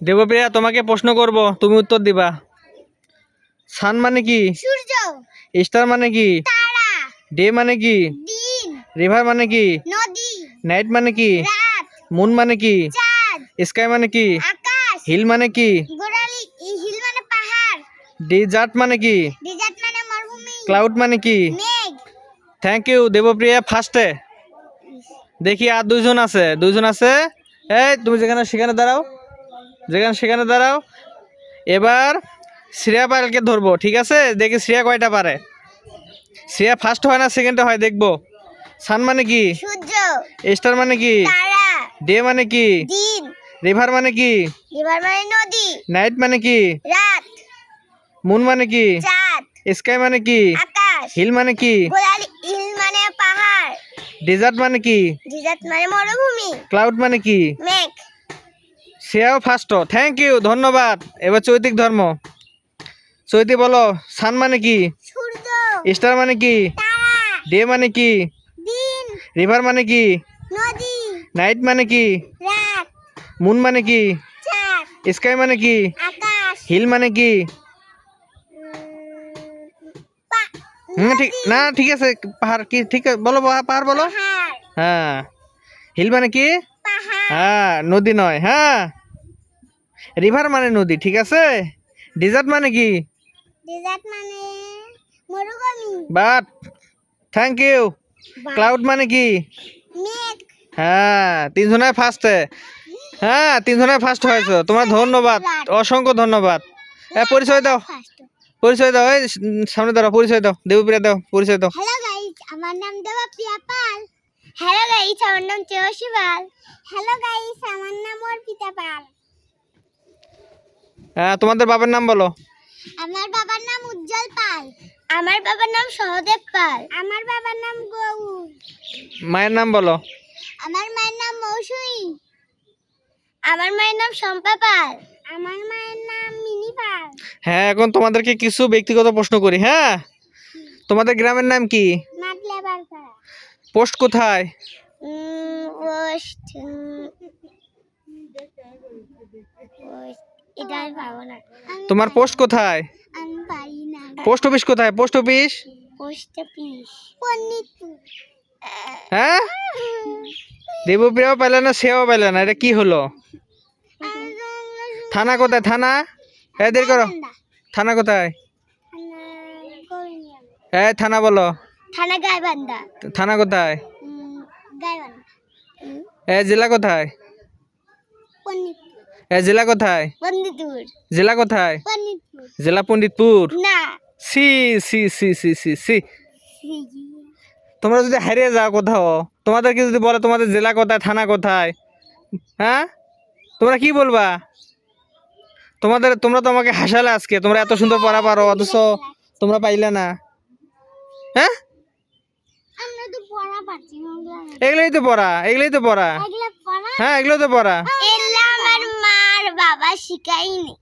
দেবপ্রিয়া তোমাকে প্রশ্ন করব তুমি উত্তর দিবা সান মানে কি সূর্য স্টার মানে কি তারা ডে মানে কি দিন রিভার মানে কি নদী নাইট মানে কি রাত মুন মানে কি চাঁদ স্কাই মানে কি আকাশ হিল মানে কি গোড়ালি হিল মানে পাহাড় ডিজার্ট মানে কি ডেজার্ট মানে মরুভূমি ক্লাউড মানে কি মেঘ থ্যাংক ইউ দেবপ্রিয়া ফার্স্টে দেখি আর দুইজন আছে দুইজন আছে এই তুমি যেখানে সেখানে দাঁড়াও যেখানে সেখানে দাঁড়াও এবার শ্রেয়া পায়েলকে ধরবো ঠিক আছে দেখি শ্রেয়া কয়টা পারে শ্রেয়া ফার্স্ট হয় না সেকেন্ডে হয় দেখব সান মানে কি স্টার মানে কি ডে মানে কি রিভার মানে কি রিভার মানে নদী নাইট মানে কি রাত মুন মানে কি চাঁদ স্কাই মানে কি আকাশ হিল মানে কি হিল মানে পাহাড় ডেজার্ট মানে কি ডেজার্ট মানে মরুভূমি ক্লাউড মানে কি মেঘ শ্রেয়াও ফার্স্ট থ্যাংক ইউ ধন্যবাদ। এবার চৈতিক ধর্ম। চৈতি বলো সান মানে কি? স্টার মানে কি? ডে মানে কি? রিভার মানে কি? নাইট মানে কি? মুন মানে কি? স্কাই মানে কি? হিল মানে কি? হুম ঠিক না ঠিক আছে পাহাড় কি ঠিক আছে বলো পাহাড় বলো। হ্যাঁ। হিল মানে কি? হ্যাঁ নদী নয় হ্যাঁ। রিভার মানে নদী ঠিক আছে? ডিজার্ট মানে কি? ডেজার্ট মানে মরুভূমি। বাট থ্যাংক ইউ ক্লাউড মানে কি? মেঘ হ্যাঁ তিনজনের ফার্স্টে হ্যাঁ তিনজনের ফার্স্ট হয়েছো। তোমার ধন্যবাদ অসংখ্য ধন্যবাদ। হ্যাঁ পরিচয় দাও। ফার্স্ট পরিচয় দাও এই সামনে দাও পরিচয় দাও দেবপ্রিয়া দাও পরিচয় দাও। হ্যালো গাইস আমার নাম দেবপ্রিয়া পাল। হ্যালো গাইস আমার নাম চেয়সী পাল। হ্যালো গাইস আমার নাম অর্পিতা পাল। হ্যাঁ তোমাদের বাবার নাম বলো। আমার বাবার নাম উজ্জ্বল পাল। আমার বাবার নাম সহদেব পাল। আমার বাবার নাম গৌর। মায়ের নাম বলো। আমার মায়ের নাম মৌসুমী। আমার মায়ের নাম শম্পা পাল। আমার মায়ের নাম মিনি পাল। হ্যাঁ এখন তোমাদেরকে কিছু ব্যক্তিগত প্রশ্ন করি হ্যাঁ? তোমাদের গ্রামের নাম কি? পোস্ট কোথায়? পোস্ট এটা আমি পাবো না। তোমার পোস্ট কোথায়? আমি পারি না। পোস্ট অফিস কোথায়? পোস্ট অফিস পোস্ট অফিস হ্যাঁ? দেবপ্রিয়াও পেলে না সেও পেলে না এটা কি হলো? থানা কোথায়? থানা? এদের করো। থানা কোথায়? এ থানা বলো। থানা গাইবান্ধা। থানা কোথায়? গাইবান্ধা। এ জেলা কোথায়? জেলা কোথায়? পন্ডিতপুর জেলা কোথায়? পন্ডিতপুর জেলা পণ্ডিতপুর? না। সি সি সি সি সি সি। তোমরা যদি হারিয়ে যাও কোথাও তোমাদেরকে যদি বলে তোমাদের জেলা কোথায় থানা কোথায় হ্যাঁ? তোমরা কি বলবা? তোমাদের তোমরা তো আমাকে হাসালে আজকে তোমরা এত সুন্দর পড়া পারো অথচ তোমরা পাইলে না। হ্যাঁ? এগুলোই তো পড়া এগুলোই তো পড়া। হ্যাঁ এগুলো তো পড়া। বাবা শিখাইনি।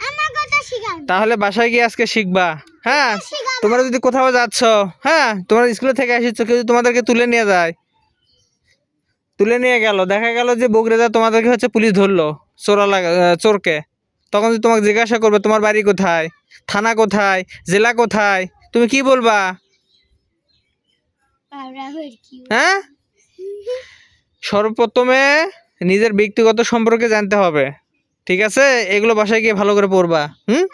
আমার কথা শিখাইনি তাহলে বাসায় গিয়ে আজকে শিখবা হ্যাঁ? তোমরা যদি কোথাও যাচ্ছ হ্যাঁ? তোমরা স্কুলে থেকে এসেছ কেউ তোমাদেরকে তুলে নিয়ে যায়। তুলে নিয়ে গেল দেখা গেল যে বগরেদা তোমাদেরকে হচ্ছে পুলিশ ধরলো চোরা লাগা চোরকে। তখন যদি তোমাকে জিজ্ঞাসা করবে তোমার বাড়ি কোথায়? থানা কোথায়? জেলা কোথায়? তুমি কি বলবা? হ্যাঁ? সর্বপ্রথমে নিজের ব্যক্তিগত সম্পর্কে জানতে হবে। ঠিক আছে? এগুলো বাসায় গিয়ে ভালো করে পড়বা হুম?